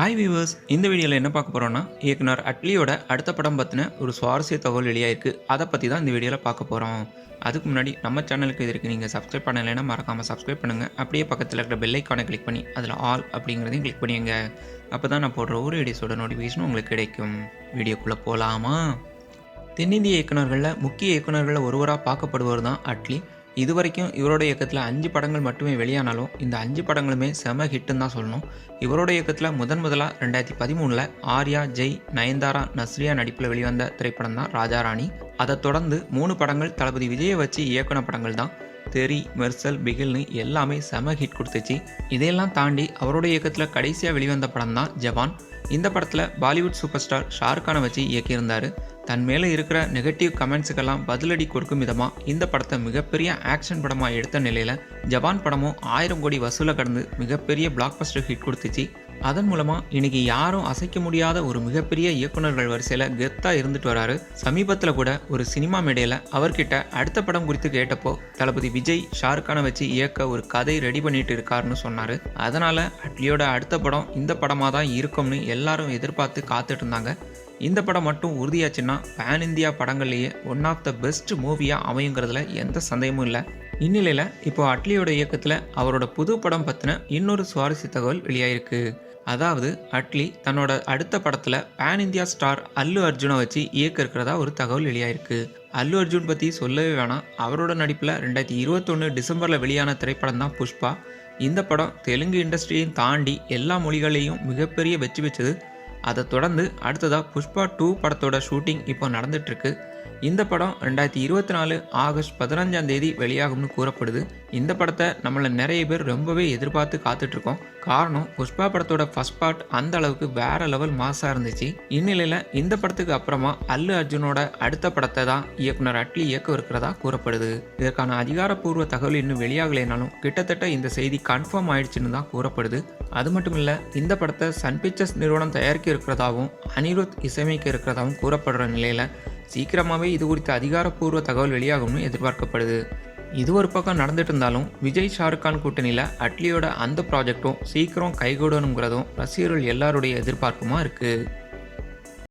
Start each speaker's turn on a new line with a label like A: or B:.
A: Hi viewers இந்த வீடியோவில் என்ன பார்க்க போகிறோம்னா இயக்குனர் அட்லியோட அடுத்த படம் பற்றின ஒரு சுவாரஸ்ய தகவல் வெளியாயிருக்கு. அதை பற்றி தான் இந்த வீடியோவில் பார்க்க போகிறோம் அதுக்கு முன்னாடி நம்ம சேனலுக்கு இதற்கு நீங்கள் சப்ஸ்கிரைப் பண்ணலைன்னா மறக்காமல் சப்ஸ்கிரைப் பண்ணுங்கள் அப்படியே பக்கத்தில் இருக்கிற பெல் ஐக்கானை கிளிக் பண்ணி அதில் ஆல் அப்படிங்கிறதையும் கிளிக் பண்ணிங்க அப்போ தான் நான் போடுற ஒரு வீடியோஸோட நோட்டிஃபிகேஷன் உங்களுக்கு கிடைக்கும். வீடியோக்குள்ளே போகலாமா தென்னிந்திய இயக்குநர்களில் முக்கிய இயக்குநர்களில் ஒருவராக பார்க்கப்படுவர் தான் அட்லி. இதுவரைக்கும் இவரோட இயக்கத்தில் அஞ்சு படங்கள் மட்டுமே வெளியானாலும் இந்த அஞ்சு படங்களுமே செம ஹிட்டுன்னு தான் சொல்லணும். இவரோட இயக்கத்தில் முதன் முதலாக ரெண்டாயிரத்தி பதிமூணில் ஆர்யா ஜெய் நயன்தாரா நஸ்ரியா நடிப்பில் வெளிவந்த திரைப்படம் தான் ராஜாராணி அதைத் தொடர்ந்து மூணு படங்கள் தளபதி விஜயை வச்சு இயக்குன படங்கள் தான். தெரி மெர்சல் பிகில்னு எல்லாமே செம ஹிட் கொடுத்துச்சு. இதையெல்லாம் தாண்டி அவரோட இயக்கத்தில் கடைசியாக வெளிவந்த படம் தான் ஜவான். இந்த படத்தில் பாலிவுட் சூப்பர் ஸ்டார் ஷாருக்கானை வச்சு இயக்கியிருந்தார். தன் மேலே இருக்கிற நெகட்டிவ் கமெண்ட்ஸுக்கெல்லாம் பதிலடி கொடுக்கும் விதமாக இந்த படத்தை மிகப்பெரிய ஆக்ஷன் படமாக எடுத்த நிலையில் ஜவான் படமும் ஆயிரம் கோடி வசூலை கடந்து மிகப்பெரிய பிளாக் பஸ்டர் ஹிட் கொடுத்துச்சு. அதன் மூலமாக இன்னைக்கு யாரும் அசைக்க முடியாத ஒரு மிகப்பெரிய இயக்குனர்கள் வரிசையில் கெத்தாக இருந்துட்டு வராரு. சமீபத்தில் கூட ஒரு சினிமா மேடையில் அவர்கிட்ட அடுத்த படம் குறித்து கேட்டப்போ தளபதி விஜய் ஷாருக்கானை வச்சு இயக்க ஒரு கதை ரெடி பண்ணிட்டு இருக்காருன்னு சொன்னார். அதனால் அட்லியோட அடுத்த படம் இந்த படமாக தான் இருக்கும்னு எல்லாரும் எதிர்பார்த்து காத்துட்டு இருந்தாங்க. இந்த படம் மட்டும் உறுதியாச்சுன்னா பேன் இந்தியா படங்கள்லேயே ஒன் ஆஃப் த பெஸ்ட் மூவியாக அமையுங்கிறதுல எந்த சந்தேகமும் இல்லை. இந்நிலையில் இப்போ அட்லியோட இயக்கத்தில் அவரோட புது படம் பற்றின இன்னொரு சுவாரஸ்ய தகவல் வெளியாயிருக்கு. அதாவது அட்லி தன்னோட அடுத்த படத்தில் பேன் இந்தியா ஸ்டார் அல்லு அர்ஜுனை வச்சு இயக்க இருக்கிறதா ஒரு தகவல் வெளியாயிருக்கு. அல்லு அர்ஜுன் பற்றி சொல்லவே வேணாம். அவரோட நடிப்பில் ரெண்டாயிரத்தி இருபத்தொன்று டிசம்பரில் வெளியான திரைப்படம் தான் புஷ்பா. இந்த படம் தெலுங்கு இண்டஸ்ட்ரியையும் தாண்டி எல்லா மொழிகளையும் மிகப்பெரிய வெற்றி பெற்றது அதை தொடர்ந்து அடுத்ததாக புஷ்பா டூ படத்தோட ஷூட்டிங் இப்போ நடந்துட்டுருக்கு. இந்த படம் ரெண்டாயிரத்தி இருபத்தி நாலு ஆகஸ்ட் பதினஞ்சாம் தேதி வெளியாகும்னு கூறப்படுது. இந்த படத்தை நம்மளை நிறைய பேர் ரொம்பவே எதிர்பார்த்து காத்துட்ருக்கோம். காரணம் புஷ்பா படத்தோட ஃபர்ஸ்ட் பார்ட் அந்த அளவுக்கு வேற லெவல் மாசாக இருந்துச்சு. இந்நிலையில் இந்த படத்துக்கு அப்புறமா அல்லு அர்ஜுனோட அடுத்த படத்தை தான் இயக்குனர் அட்லி இயக்க இருக்கிறதா கூறப்படுது. இதற்கான அதிகாரப்பூர்வ தகவல் இன்னும் வெளியாகலைனாலும் கிட்டத்தட்ட இந்த செய்தி கன்ஃபார்ம் ஆயிடுச்சுன்னு தான் கூறப்படுது. அது மட்டும் இல்லை இந்த படத்தை சன் பிக்சர்ஸ் நிறுவனம் தயாரிக்க இருக்கிறதாகவும் அனிருத் இசையமைக்க இருக்கிறதாகவும் கூறப்படுற நிலையில் சீக்கிரமாகவே இது குறித்த அதிகாரப்பூர்வ தகவல் வெளியாகும்னு எதிர்பார்க்கப்படுது. இது ஒரு பக்கம் நடந்துட்டு இருந்தாலும் விஜய் ஷாருக்கான் கூட்டணியில் அட்லியோட அந்த ப்ராஜெக்டும் சீக்கிரம் கைகூடணுங்கிறதும் ரசிகர்கள் எல்லாருடைய எதிர்பார்ப்புமா இருக்குது